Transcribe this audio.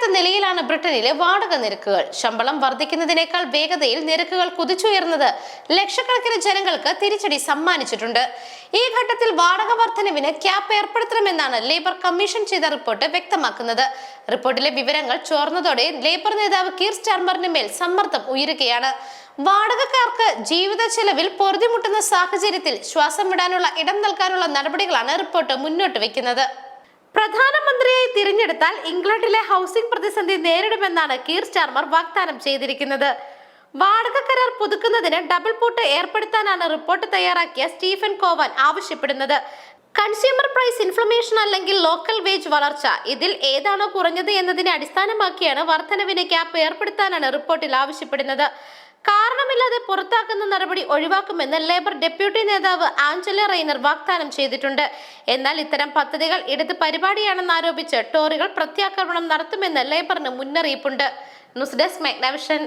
കാണാത്ത നിലയിലാണ് ബ്രിട്ടനിലെ വാടക നിരക്കുകൾ. ശമ്പളം വർദ്ധിക്കുന്നതിനേക്കാൾ വേഗതയിൽ നിരക്കുകൾ കുതിച്ചുയർന്നത് ലക്ഷക്കണക്കിന് ജനങ്ങൾക്ക് തിരിച്ചടി സമ്മാനിച്ചിട്ടുണ്ട്. ഈ ഘട്ടത്തിൽ വാടക വർധനവിന് ക്യാപ്പ് ഏർപ്പെടുത്തണമെന്നാണ് ലേബർ കമ്മീഷൻ ചെയ്ത റിപ്പോർട്ട് വ്യക്തമാക്കുന്നത്. റിപ്പോർട്ടിലെ വിവരങ്ങൾ ചോർന്നതോടെ ലേബർ നേതാവ് കീർ സ്റ്റാർമറിന് മേൽ സമ്മർദ്ദം ഉയരുകയാണ്. വാടകക്കാർക്ക് ജീവിത ചെലവിൽ പൊറുതിമുട്ടുന്ന സാഹചര്യത്തിൽ ശ്വാസം വിടാനുള്ള ഇടം നൽകാനുള്ള നടപടികളാണ് റിപ്പോർട്ട് മുന്നോട്ട് വെക്കുന്നത് പ്രധാനമന്ത്രിയായി തിരഞ്ഞെടുത്താൽ ഇംഗ്ലണ്ടിലെ ഹൗസിംഗ് പ്രതിസന്ധി നേരിടുമെന്നാണ് കീർ സ്റ്റാർമർ വാഗ്ദാനം ചെയ്തിരിക്കുന്നത്. വാടക കരാർ പുതുക്കുന്നതിന് ഡബിൾ പൂട്ട് ഏർപ്പെടുത്താനാണ് റിപ്പോർട്ട് തയ്യാറാക്കിയ സ്റ്റീഫൻ കോവൻ ആവശ്യപ്പെടുന്നത്. കൺസ്യൂമർ പ്രൈസ് ഇൻഫ്ലമേഷൻ അല്ലെങ്കിൽ ലോക്കൽ വേജ് വളർച്ച ഇതിൽ ഏതാണോ കുറഞ്ഞത് എന്നതിനെ അടിസ്ഥാനമാക്കിയാണ് വർധനവിന് ക്യാപ്പ് ഏർപ്പെടുത്താനാണ് റിപ്പോർട്ടിൽ ആവശ്യപ്പെടുന്നത്. കാരണമില്ലാതെ പുറത്താക്കുന്ന നടപടി ഒഴിവാക്കുമെന്ന് ലേബർ ഡെപ്യൂട്ടി നേതാവ് ആഞ്ചല റെയ്നർ വാഗ്ദാനം ചെയ്തിട്ടുണ്ട്. എന്നാൽ ഇത്തരം പദ്ധതികൾ ഇടത് പരിപാടിയാണെന്ന് ആരോപിച്ച് ടോറികൾ പ്രത്യാക്രമണം നടത്തുമെന്ന് ലേബറിന് മുന്നറിയിപ്പുണ്ട്. News desk മെഗ്നവിഷൻ